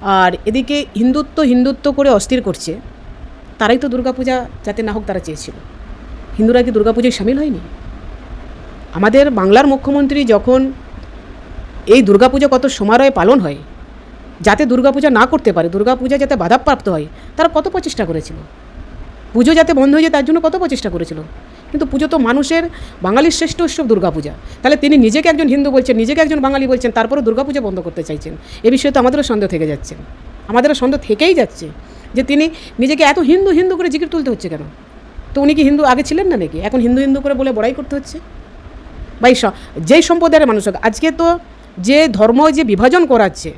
আর এদিকে হিন্দুত্ব হিন্দুত্ব করে অস্থির করছে, তারাই তো দুর্গাপূজা যাতে না হোক তারা চেয়েছিল। হিন্দুরা কি দুর্গাপূজায় সামিল হয়নি? আমাদের বাংলার মুখ্যমন্ত্রী যখন এই দুর্গাপূজা কত সমারোহে পালন হয়, যাতে দুর্গাপূজা না করতে পারে, দুর্গাপূজা যাতে বাধাপ্রাপ্ত হয়, তারা কত প্রচেষ্টা করেছিল? পুজো যাতে বন্ধ হয়ে যায়, তার জন্য কত প্রচেষ্টা করেছিল? কিন্তু পুজো তো মানুষের, বাঙালির শ্রেষ্ঠ উৎসব দুর্গাপূজা। তাহলে তিনি নিজেকে একজন হিন্দু বলছেন, নিজেকে একজন বাঙালি বলছেন তারপরে দুর্গাপূজা বন্ধ করতে চাইছেন। এ বিষয়ে তো আমাদেরও সন্দেহ থেকে যাচ্ছে। আমাদেরও সন্দেহ থেকেই যাচ্ছে যে তিনি নিজেকে এত হিন্দু হিন্দু করে জিকির তুলতে হচ্ছে কেন? তো উনি কি হিন্দু আগে ছিলেন না নাকি? এখন হিন্দু হিন্দু করে বলে বড়াই করতে হচ্ছে? বা এই যেই সম্প্রদায়ের মানুষ আজকে তো যে ধর্ম যে বিভাজন করাচ্ছে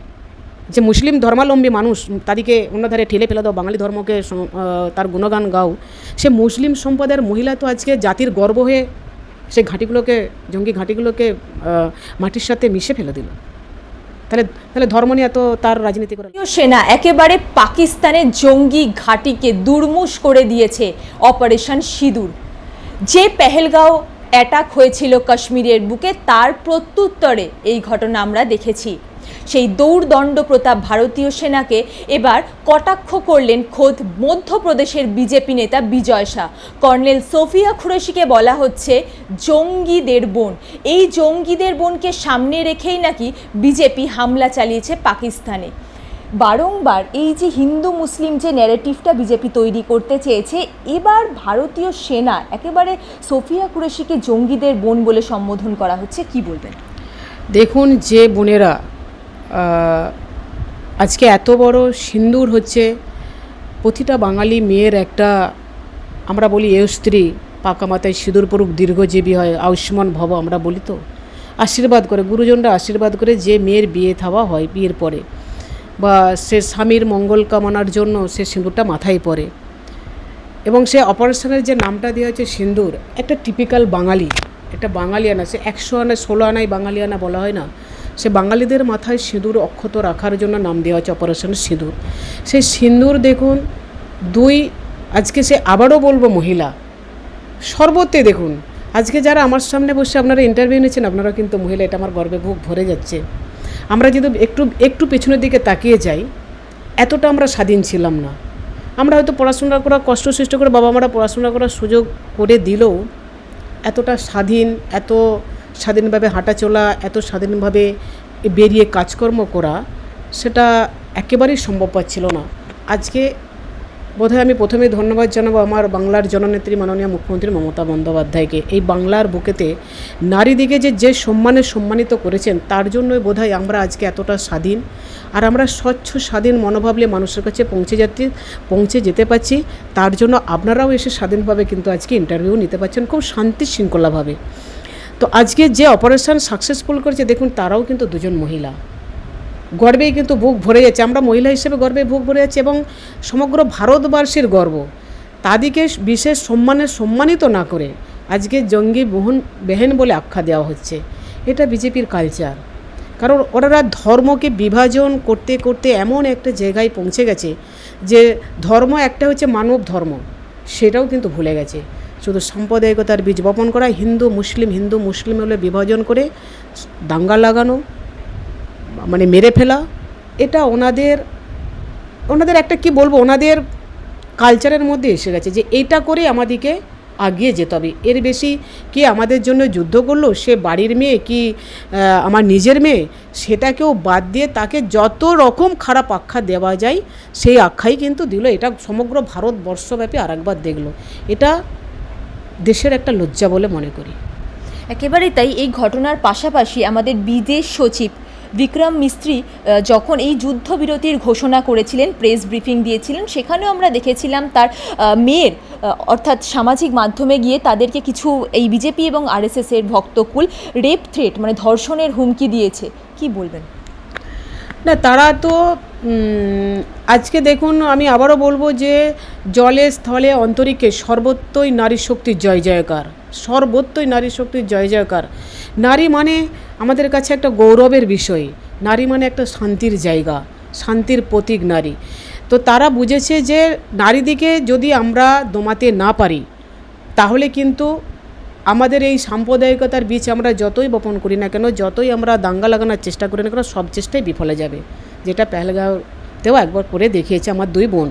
যে মুসলিম ধর্মাবলম্বী মানুষ, তাদেরকে অন্যধারে ঠেলে ফেলে দাও, বাঙালি ধর্মকে তার গুণগান গাও। সে মুসলিম সম্প্রদায়ের মহিলা তো আজকে জাতির গর্ব হয়ে সে ঘাঁটিগুলোকে, জঙ্গি ঘাঁটিগুলোকে মাটির সাথে মিশে ফেলে দিল। তাহলে তাহলে ধর্ম নিয়ে এত তার রাজনীতি করে সেনা, একেবারে পাকিস্তানের জঙ্গি ঘাঁটিকে দুর্মুষ করে দিয়েছে অপারেশন সিঁদুর। যে পেহেলগাঁও অ্যাটাক হয়েছিল কাশ্মীরের বুকে, তার প্রত্যুত্তরে এই ঘটনা আমরা দেখেছি। সেই দৌড়দণ্ড প্রতাপ ভারতীয় সেনাকে এবার কটাক্ষ করলেন খোদ মধ্যপ্রদেশের বিজেপি নেতা বিজয় শাহ। কর্নেল সোফিয়া খুরেশিকে বলা হচ্ছে জঙ্গিদের বোন। এই জঙ্গিদের বোনকে সামনে রেখেই নাকি বিজেপি হামলা চালিয়েছে পাকিস্তানে। বারংবার এই যে হিন্দু মুসলিম যে ন্যারেটিভটা বিজেপি তৈরি করতে চেয়েছে, এবার ভারতীয় সেনা, একেবারে সোফিয়া কুরেশিকে জঙ্গিদের বোন বলে সম্বোধন করা হচ্ছে, কি বলবেন? দেখুন, যে বোনেরা আজকে এত বড় সিন্দুর হচ্ছে, প্রতিটা বাঙালি মেয়ের একটা, আমরা বলি এ স্ত্রী, পাকা মাথায় সিঁদুর পড়ুক দীর্ঘজীবী হয়, আয়ুষ্মান ভব, আমরা বলি তো। আশীর্বাদ করে, গুরুজনরা আশীর্বাদ করে যে মেয়ের বিয়ে থাওয়া হয়, বিয়ের পরে, বা সে স্বামীর মঙ্গল কামনার জন্য সে সিঁদুরটা মাথায় পরে। এবং সে অপারেশনের যে নামটা দেওয়া হয়েছে সিঁদুর, একটা টিপিক্যাল বাঙালি, একটা বাঙালিয়ানা, সে একশো আনা, ষোলো আনায় বাঙালিয়ানা বলা হয় না সে বাঙালিদের মাথায় সিঁদুর অক্ষত রাখার জন্য নাম দেওয়া হচ্ছে অপারেশন সিঁদুর। সেই সিঁদুর দেখুন, দুই, আজকে সে আবারও বলব মহিলা সর্বত্রে দেখুন। আজকে যারা আমার সামনে বসে আপনারা ইন্টারভিউ নিচ্ছেন, আপনারা কিন্তু মহিলা, এটা আমার গর্বে বুক ভরে যাচ্ছে। আমরা যদি একটু একটু পেছনের দিকে তাকিয়ে যাই, এতটা আমরা স্বাধীন ছিলাম না। আমরা হয়তো পড়াশোনা করা কষ্ট সৃষ্টি করে বাবা মারা পড়াশোনা করার সুযোগ করে দিলেও এতটা স্বাধীন, এত স্বাধীনভাবে হাঁটা চলা, এত স্বাধীনভাবে বেরিয়ে কাজকর্ম করা, সেটা একেবারেই সম্ভব ছিল না। আজকে বোধহয় আমি প্রথমে ধন্যবাদ জানাব আমার বাংলার জননেত্রী মাননীয় মুখ্যমন্ত্রী মমতা বন্দ্যোপাধ্যায়কে। এই বাংলার বুকেতে নারীদিকে যে যে সম্মানে সম্মানিত করেছেন, তার জন্যই বোধহয় আমরা আজকে এতটা স্বাধীন। আর আমরা স্বচ্ছ, স্বাধীন, মনোভাবলে মানুষের কাছে পৌঁছে যাচ্ছি, পৌঁছে যেতে পারছি। তার জন্য আপনারাও এসে স্বাধীনভাবে কিন্তু আজকে ইন্টারভিউ নিতে পারছেন, খুব শান্তি শৃঙ্খলাভাবে তো আজকে যে অপারেশন সাকসেসফুল করেছে, দেখুন তারাও কিন্তু দুজন মহিলা। গর্বেই কিন্তু বুক ভরে যাচ্ছে। আমরা মহিলা হিসেবে গর্বে বুক ভরে যাচ্ছে এবং সমগ্র ভারতবর্ষের গর্ব। তাদেরকে বিশেষ সম্মানে সম্মানিত না করে আজকে জঙ্গি বহন বেহেন বলে আখ্যা দেওয়া হচ্ছে। এটা বিজেপির কালচার কারণ ওনারা ধর্মকে বিভাজন করতে করতে এমন একটা জায়গায় পৌঁছে গেছে যে ধর্ম একটা হচ্ছে মানব ধর্ম। সেটাও কিন্তু ভুলে গেছে। শুধু সাম্প্রদায়িকতার বীজ বপন করা, হিন্দু, মুসলিম হিন্দু, মুসলিম হলে বিভাজন করে দাঙ্গা লাগানো মানে মেরে ফেলা, এটা ওনাদের ওনাদের একটা কি বলব, ওনাদের কালচারের মধ্যে এসে গেছে যে এটা করে আমাদেরকে আগিয়ে যেতে হবে। এর বেশি কি আমাদের জন্য যুদ্ধ করল, সে বাড়ির মেয়ে কি আমার নিজের মেয়ে, সেটাকেও বাদ দিয়ে তাকে যত রকম খারাপ আখ্যা দেওয়া যায়, সেই আখ্যাই কিন্তু দিল। এটা সমগ্র ভারতবর্ষব্যাপী আরেকবার দেখল। এটা দেশের একটা লজ্জা বলে মনে করি। একেবারে তাই এই ঘটনার পাশাপাশি আমাদের বিদেশ সচিব বিক্রম মিস্ত্রি যখন এই যুদ্ধবিরতির ঘোষণা করেছিলেন, প্রেস ব্রিফিং দিয়েছিলেন, সেখানেও আমরা দেখেছিলাম তার মেয়ের অর্থাৎ সামাজিক মাধ্যমে গিয়ে তাদেরকে কিছু এই বিজেপি এবং আরএসএস এর ভক্তকুল রেপ থ্রেট মানে ধর্ষণের হুমকি দিয়েছে। কি বলবেন? তারা তো আজকে দেখুন, আমি আবারও বলব যে জলে, স্থলে অন্তরিকে সর্বত্রই নারী শক্তির জয় জয়কার। সর্বত্রই নারী শক্তির জয় জয়কার। নারী মানে আমাদের কাছে একটা গৌরবের বিষয়। নারী মানে একটা শান্তির জায়গা, শান্তির প্রতীক নারী। তো তারা বুঝেছে যে নারীদিকে যদি আমরা দমাতে না পারি, তাহলে কিন্তু আমাদের এই সাম্প্রদায়িকতার বীজ আমরা যতই বপন করি না কেন, যতই আমরা দাঙ্গা লাগানোর চেষ্টা করি না কেন, সব চেষ্টাই বিফলে যাবে। যেটা পেহেলগাঁও সত্ত্বেও একবার করে দেখিয়েছে আমার দুই বোন।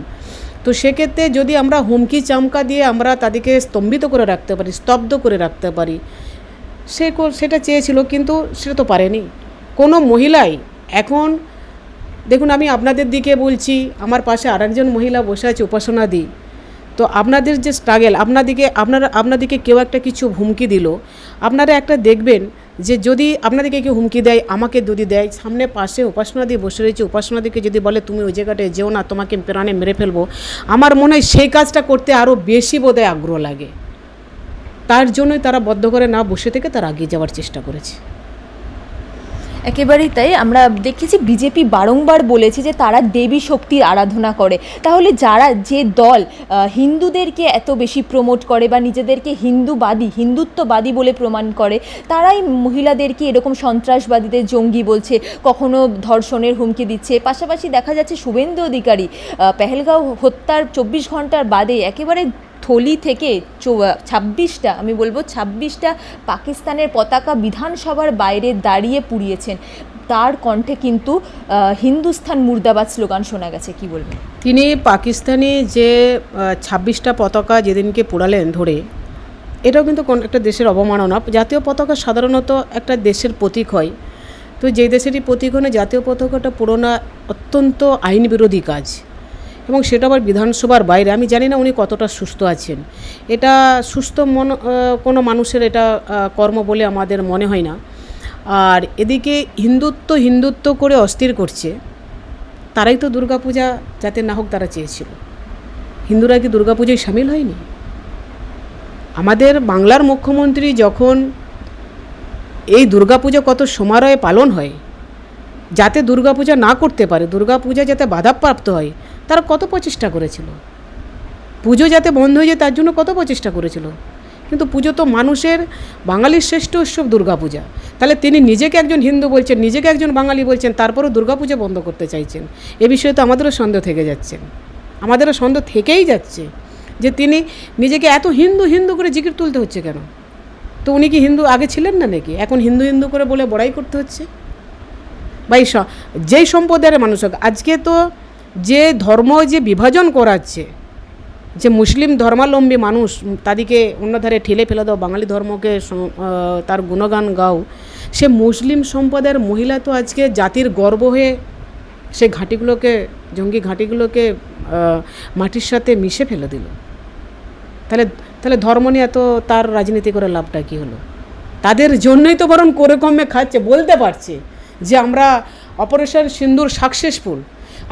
তো সেক্ষেত্রে যদি আমরা হুমকি চামকা দিয়ে আমরা তাদেরকে স্তম্ভিত করে রাখতে পারি, স্তব্ধ করে রাখতে পারি, সে সেটা চেয়েছিল কিন্তু সেটা তো পারেনি। কোনো মহিলাই এখন, দেখুন আমি আপনাদের দিকে বলছি, আমার পাশে আরেকজন মহিলা বসে আছে উপাসনা দি তো আপনাদের যে স্ট্রাগেল আপনাদিকে, আপনারা, আপনাদিকে কেউ একটা কিছু হুমকি দিল, আপনারা একটা দেখবেন যে যদি আপনাদেরকে কেউ হুমকি দেয়, আমাকে যদি দেয়, সামনে পাশে উপাসনা দিয়ে বসে রয়েছে উপাসনা দিকে যদি বলে, তুমি ওই জায়গাটায় যেও না, তোমাকে প্রাণে মেরে ফেলব। আমার মনে হয় সেই কাজটা করতে আরও বেশি বোধহয় আগ্রহ লাগে। তার জন্যই তারা বদ্ধ করে না বসে থেকে তারা এগিয়ে যাওয়ার চেষ্টা করেছে। একেবারেই তাই। আমরা দেখেছি বিজেপি বারংবার বলেছে যে তারা দেবী শক্তির আরাধনা করে। তাহলে যারা, যে দল হিন্দুদেরকে এত বেশি প্রমোট করে বা নিজেদেরকে হিন্দুবাদী, হিন্দুত্ববাদী বলে প্রমাণ করে, তারাই মহিলাদেরকে এরকম সন্ত্রাসবাদীদের জঙ্গি বলছে, কখনো ধর্ষণের হুমকি দিচ্ছে। পাশাপাশি দেখা যাচ্ছে শুভেন্দু অধিকারী পেহেলগাঁও হত্যার চব্বিশ ঘণ্টার বাদে একেবারে থলি থেকে ছাব্বিশটা, আমি বলব ছাব্বিশটা পাকিস্তানের পতাকা বিধানসভার বাইরে দাঁড়িয়ে পুড়িয়েছেন। তার কণ্ঠে কিন্তু হিন্দুস্থান মুর্দাবাদ স্লোগান শোনা গেছে। কি বলবেন? তিনি পাকিস্তানি যে ছাব্বিশটা পতাকা যেদিনকে পোড়ালেন ধরে, এটাও কিন্তু কোন একটা দেশের অবমাননা। জাতীয় পতাকা সাধারণত একটা দেশের প্রতীক হয়। তো যেই দেশেরই প্রতীক হয় জাতীয় পতাকাটা পুরোনা অত্যন্ত আইন বিরোধী কাজ। এবং সেটা আবার বিধানসভার বাইরে। আমি জানি না উনি কতটা সুস্থ আছেন। এটা সুস্থ মন কোনো মানুষের এটা কর্ম বলে আমাদের মনে হয় না। আর এদিকে হিন্দুত্ব হিন্দুত্ব করে অস্থির করছে, তারাই তো দুর্গাপূজা যাতে না হোক তারা চেয়েছিল। হিন্দুরা কি দুর্গাপূজায় সামিল হয়নি? আমাদের বাংলার মুখ্যমন্ত্রী যখন এই দুর্গাপূজা কত সমারোহে পালন হয়, যাতে দুর্গাপূজা না করতে পারে, দুর্গাপূজা যাতে বাধাপ্রাপ্ত হয় তারা কত প্রচেষ্টা করেছিল? পুজো যাতে বন্ধ হয়ে যায় তার জন্য কত প্রচেষ্টা করেছিল? কিন্তু পুজো তো মানুষের, বাঙালির শ্রেষ্ঠ উৎসব দুর্গাপূজা। তাহলে তিনি নিজেকে একজন হিন্দু বলছেন, নিজেকে একজন বাঙালি বলছেন, তারপরও দুর্গাপূজা বন্ধ করতে চাইছেন। এ বিষয়ে তো আমাদেরও সন্দেহ থেকে যাচ্ছেন আমাদেরও সন্দেহ থেকেই যাচ্ছে যে তিনি নিজেকে এত হিন্দু হিন্দু করে জিকির তুলতে হচ্ছে কেন? তো উনি কি হিন্দু আগে ছিলেন না নাকি? এখন হিন্দু হিন্দু করে বলে বড়াই করতে হচ্ছে? বা এই যেই সম্প্রদায়ের মানুষ হোক, আজকে তো যে ধর্ম যে বিভাজন করাচ্ছে, যে মুসলিম ধর্মাবলম্বী মানুষ তাদেরকে অন্যধারে ঠেলে ফেলে দাও, বাঙালি ধর্মকে তার গুণগান গাও, সে মুসলিম সম্প্রদায়ের মহিলা তো আজকে জাতির গর্ব হয়ে সে ঘাঁটিগুলোকে, জঙ্গি ঘাঁটিগুলোকে মাটির সাথে মিশে ফেলে দিল। তাহলে তাহলে ধর্ম নিয়ে এত তার রাজনীতি করে লাভটা কী হলো? তাদের জন্যই তো বরং করে কমে খাচ্ছে, বলতে পারছে যে আমরা অপারেশন সিন্দুর সাকসেসফুল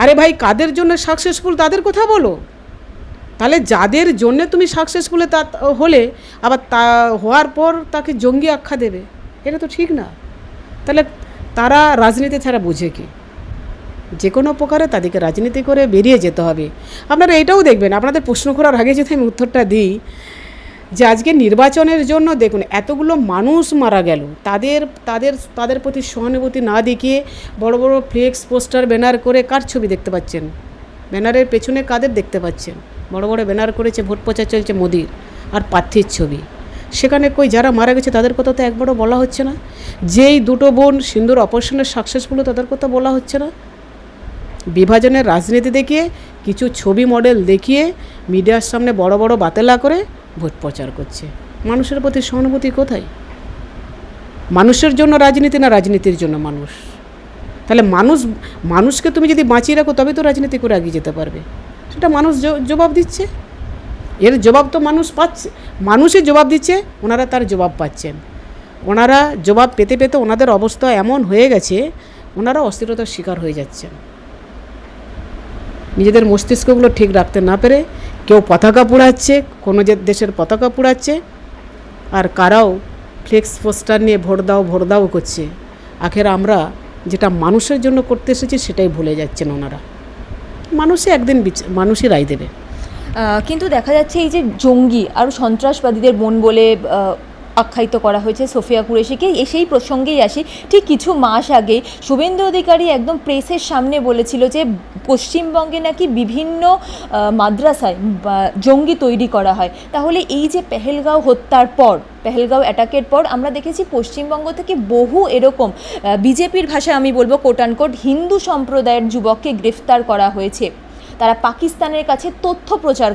আরে ভাই, কাদের জন্য সাকসেসফুল তাদের কথা বলো। তাহলে যাদের জন্য তুমি সাকসেসফুলে তা, হলে, আবার তা, হওয়ার পর তাকে জঙ্গি আখ্যা দেবে, এটা তো ঠিক না। তাহলে তারা রাজনীতি ছাড়া বুঝে কি? যে কোনো প্রকারে তাদেরকে রাজনীতি করে বেরিয়ে যেতে হবে। আপনারা এটাও দেখবেন, আপনাদের প্রশ্ন করার আগে যদি আমি উত্তরটা দিই যে আজকে নির্বাচনের জন্য দেখুন, এতগুলো মানুষ মারা গেল। তাদের তাদের তাদের প্রতি সহানুভূতি না দেখিয়ে বড় বড় ফ্লেক্স পোস্টার ব্যানার করে কার ছবি দেখতে পাচ্ছেন? ব্যানারের পেছনে কাদের দেখতে পাচ্ছেন? বড় বড় ব্যানার করেছে, ভোট প্রচার চলছে মোদির আর প্রার্থীর ছবি। সেখানে কই যারা মারা গেছে তাদের কথা তো একবারও বলা হচ্ছে না। যেই দুটো বোন সিন্দুর অপারেশনের সাকসেসফুল তাদের কথা বলা হচ্ছে না। বিভাজনের রাজনীতি দেখিয়ে, কিছু ছবি মডেল দেখিয়ে মিডিয়ার সামনে বড় বড় বাতেলা করে ভোট প্রচার করছে। মানুষের প্রতি সহানুভূতি কোথায়? মানুষের জন্য রাজনীতি না রাজনীতির জন্য মানুষ? তাহলে মানুষ, মানুষকে তুমি যদি বাঁচিয়ে রাখো তবে তো রাজনীতি করে এগিয়ে যেতে পারবে। সেটা মানুষ জবাব দিচ্ছে। এর জবাব তো মানুষ পাচ্ছে। মানুষই জবাব দিচ্ছে, ওনারা তার জবাব পাচ্ছেন। ওনারা জবাব পেতে পেতে ওনাদের অবস্থা এমন হয়ে গেছে, ওনারা অস্থিরতার শিকার হয়ে যাচ্ছেন। নিজেদের মস্তিষ্কগুলো ঠিক রাখতে না পেরে কেউ পতাকা পুড়াচ্ছে, কোনো যে দেশের পতাকা পুড়াচ্ছে, আর কারাও ফ্লেক্স পোস্টার নিয়ে ভোট দাও ভোট দাও করছে। আখের আমরা যেটা মানুষের জন্য করতে এসেছি সেটাই ভুলে যাচ্ছেন ওনারা। মানুষে একদিন মানুষই রায় দেবে। কিন্তু দেখা যাচ্ছে এই যে জঙ্গি আর সন্ত্রাসবাদীদের বোন বলে আখ্যায়িত করা হয়েছে সোফিয়া কুরেশিকে। সেই প্রসঙ্গেই আসি। ঠিক কিছু মাস আগে শুভেন্দু অধিকারী একদম প্রেসের সামনে বলেছিল যে, পশ্চিমবঙ্গে নাকি বিভিন্ন মাদ্রাসায় জঙ্গি তৈরি করা হয়। তাহলে এই যে পেহেলগাঁও হত্যার পর, পেহেলগাঁও অ্যাটাকের পর আমরা দেখেছি পশ্চিমবঙ্গ থেকে বহু এরকম বিজেপির ভাষায় আমি বলব কোটানকোট হিন্দু সম্প্রদায়ের যুবককে গ্রেফতার করা হয়েছে। তারা পাকিস্তানের কাছে তথ্য প্রচার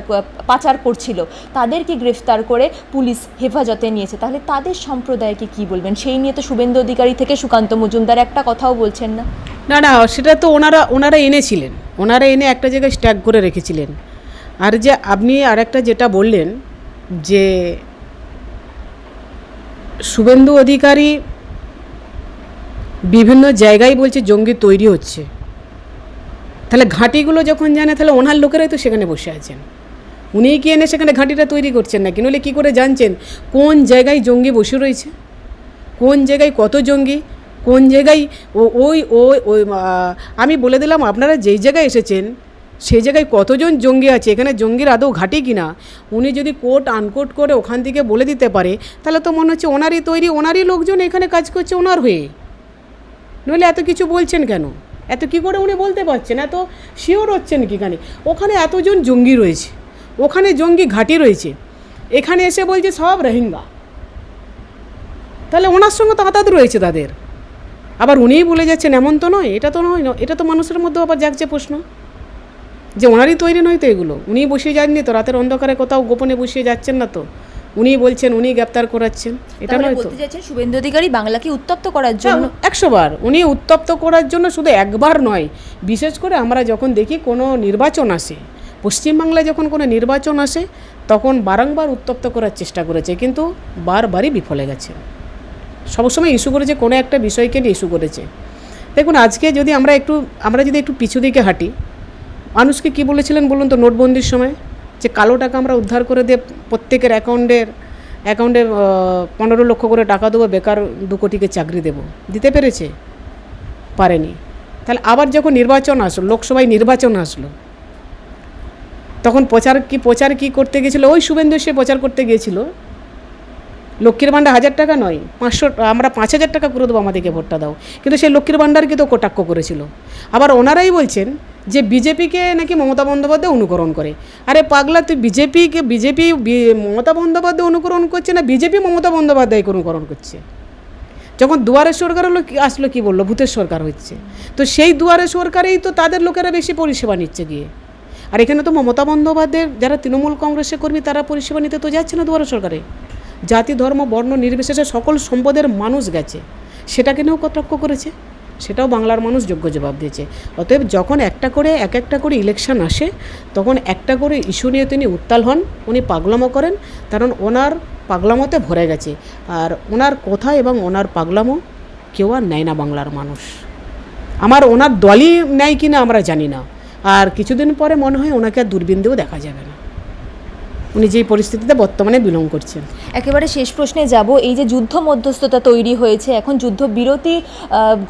পাচার করছিল। তাদেরকে গ্রেফতার করে পুলিশ হেফাজতে নিয়েছে। তাহলে তাদের সম্প্রদায়কে কি বলবেন? সেই নিয়ে তো শুভেন্দু অধিকারী থেকে সুকান্ত মজুমদার একটা কথাও বলছেন না। না না, সেটা তো ওনারা ওনারা এনেছিলেন। ওনারা এনে একটা জায়গায় স্ট্যাক করে রেখেছিলেন। আর যে আপনি আর একটা যেটা বললেন যে শুভেন্দু অধিকারী বিভিন্ন জায়গায় বলছে জঙ্গি তৈরি হচ্ছে। তাহলে ঘাঁটিগুলো যখন জানে, তাহলে ওনার লোকেরাই তো সেখানে বসে আছেন। উনিই কি এনে সেখানে ঘাঁটিটা তৈরি করছেন না নইলে কী করে জানছেন কোন জায়গায় জঙ্গি বসে রয়েছে? কোন জায়গায় কত জঙ্গি? কোন জায়গায় ও, ওই ওই ওই আমি বলে দিলাম আপনারা যেই জায়গায় এসেছেন, সেই জায়গায় কতজন জঙ্গি আছে? এখানে জঙ্গির আদৌ ঘাটি কিনা? উনি যদি কোট আনকোট করে ওখান থেকে বলে দিতে পারে, তাহলে তো মনে হচ্ছে ওনারই তৈরি, ওনারই লোকজন এখানে কাজ করছে ওনার হয়ে। নইলে এত কিছু বলছেন কেন? এত কি করে উনি বলতে পারছেন? এত শিওর হচ্ছেন কি খানে? ওখানে এতজন জঙ্গি রয়েছে। ওখানে জঙ্গি ঘাঁটি রয়েছে। এখানে এসে বলছে, সব রোহিঙ্গা। তাহলে ওনার সঙ্গে তো আতাত রয়েছে তাদের। আবার উনিই বলে যাচ্ছেন, এমন তো নয়, এটা তো নয়, এটা তো মানুষের মধ্যে আবার জাগছে প্রশ্ন। যে ওনারই তৈরি নয় তো এগুলো। উনিই বসিয়ে যাননি তো, রাতের অন্ধকারে কোথাও গোপনে বসিয়ে যাচ্ছেন না তো। উনিই বলছেন উনি গ্রেপ্তার করাচ্ছেন। এটা নয় তো। শুভেন্দু অধিকারী বাংলাকে উত্তপ্ত করার জন্য। একশো বার। উনি উত্তপ্ত করার জন্য শুধু একবার নয় বিশেষ করে আমরা যখন দেখি কোনো নির্বাচন আসে পশ্চিমবাংলায় যখন কোনো নির্বাচন আসে তখন বারংবার উত্তপ্ত করার চেষ্টা করেছে কিন্তু বারবারই বিফলে গেছে। সবসময় ইস্যু করেছে কোনো একটা বিষয়কে নিয়ে ইস্যু করেছে। দেখুন আজকে যদি আমরা একটু আমরা যদি একটু পিছু দিকে হাঁটি মানুষকে কি বলেছিলেন বলুন তো নোটবন্দির সময়? যে কালো টাকা আমরা উদ্ধার করে দিয়ে প্রত্যেকের অ্যাকাউন্টের অ্যাকাউন্টে পনেরো লক্ষ করে টাকা দেবো, বেকার দু কোটিকে চাকরি দেবো। দিতে পেরেছে? পারেনি। তাহলে আবার যখন নির্বাচন আসলো, লোকসভায় নির্বাচন আসলো, তখন প্রচার কি প্রচার কি করতে গেছিল? ওই শুভেন্দু সে প্রচার করতে গিয়েছিল। লক্ষ্মীর ভাণ্ডার হাজার টাকা নয়, পাঁচশো, আমরা পাঁচ হাজার টাকা করে দেবো আমাদেরকে ভোটটা দাও। কিন্তু সেই লক্ষ্মীর ভাণ্ডারকে তো কটাক্ষ করেছিল। আবার ওনারাই বলছেন যে বিজেপিকে নাকি মমতা বন্দ্যোপাধ্যায় অনুকরণ করে। আরে পাগলা, তুই বিজেপিকে, বিজেপি মমতা বন্দ্যোপাধ্যায় অনুকরণ করছে না বিজেপি মমতা বন্দ্যোপাধ্যায়কে অনুকরণ করছে? যখন দুয়ারে সরকার হলো আসলো কি বলল? ভূতের সরকার হচ্ছে। তো সেই দুয়ারে সরকারেই তো তাদের লোকেরা বেশি পরিষেবা নিচ্ছে গিয়ে। আর এখানে তো মমতা বন্দ্যোপাধ্যায়ের যারা তৃণমূল কংগ্রেসের কর্মী, তারা পরিষেবা নিতে তো যাচ্ছে না দুয়ারে সরকারে। জাতি, ধর্ম, বর্ণ, নির্বিশেষে সকল সম্পদের মানুষ গেছে। সেটাকে নিয়েও কটাক্ষ করেছে। সেটাও বাংলার মানুষ যোগ্য জবাব দিয়েছে। অতএব যখন একটা করে, এক একটা করে ইলেকশন আসে, তখন একটা করে ইস্যু নিয়ে তিনি উত্তাল হন, উনি পাগলামো করেন, কারণ ওনার পাগলামোতে ভরে গেছে। আর ওনার কথা এবং ওনার পাগলামো কেউ আর নেয় না বাংলার মানুষ। আমার ওনার দলই নেয় কি না আমরা জানি না। আর কিছুদিন পরে মনে হয় ওনাকে আর দূরবীন দিয়েও দেখা যাবে না। উনি যেই পরিস্থিতিতে বর্তমানে বিলং করছেন। একেবারে শেষ প্রশ্নে যাব, এই যে যুদ্ধ মধ্যস্থতা তৈরি হয়েছে, এখন যুদ্ধ বিরতি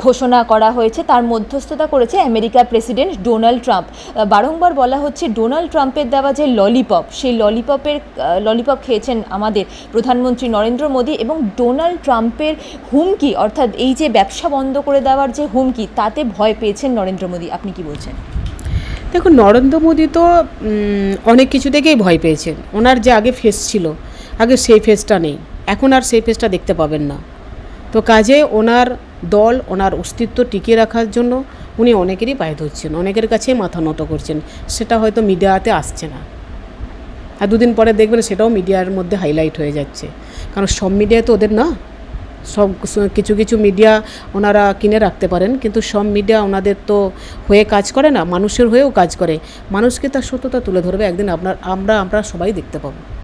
ঘোষণা করা হয়েছে, তার মধ্যস্থতা করেছে আমেরিকার প্রেসিডেন্ট ডোনাল্ড ট্রাম্প। বারংবার বলা হচ্ছে ডোনাল্ড ট্রাম্পের দেওয়া যে ললিপপ, সেই ললিপপের ললিপপ খেয়েছেন আমাদের প্রধানমন্ত্রী নরেন্দ্র মোদী এবং ডোনাল্ড ট্রাম্পের হুমকি, অর্থাৎ এই যে ব্যবসা বন্ধ করে দেওয়ার যে হুমকি, তাতে ভয় পেয়েছেন নরেন্দ্র মোদী। আপনি কি বলছেন? দেখুন, নরেন্দ্র মোদী তো অনেক কিছু থেকেই ভয় পেয়েছেন। ওনার যে আগে ফেস ছিল, আগে সেই ফেসটা নেই। এখন আর সেই ফেসটা দেখতে পাবেন না। তো কাজে ওনার দল, ওনার অস্তিত্ব টিকিয়ে রাখার জন্য উনি অনেকেরই পায়ে ধরছেন, অনেকের কাছেই মাথা নত করছেন। সেটা হয়তো মিডিয়াতে আসছে না। আর দুদিন পরে দেখবেন সেটাও মিডিয়ার মধ্যে হাইলাইট হয়ে যাচ্ছে। কারণ সব মিডিয়া তো ওদের না। সব কিছু কিছু মিডিয়া ওনারা কিনে রাখতে পারেন। কিন্তু সব মিডিয়া ওনাদের তো হয়ে কাজ করে না, মানুষের হয়েও কাজ করে। মানুষকে তার সত্যতা তুলে ধরবে। একদিন আপনার, আমরা আমরা সবাই দেখতে পাবো।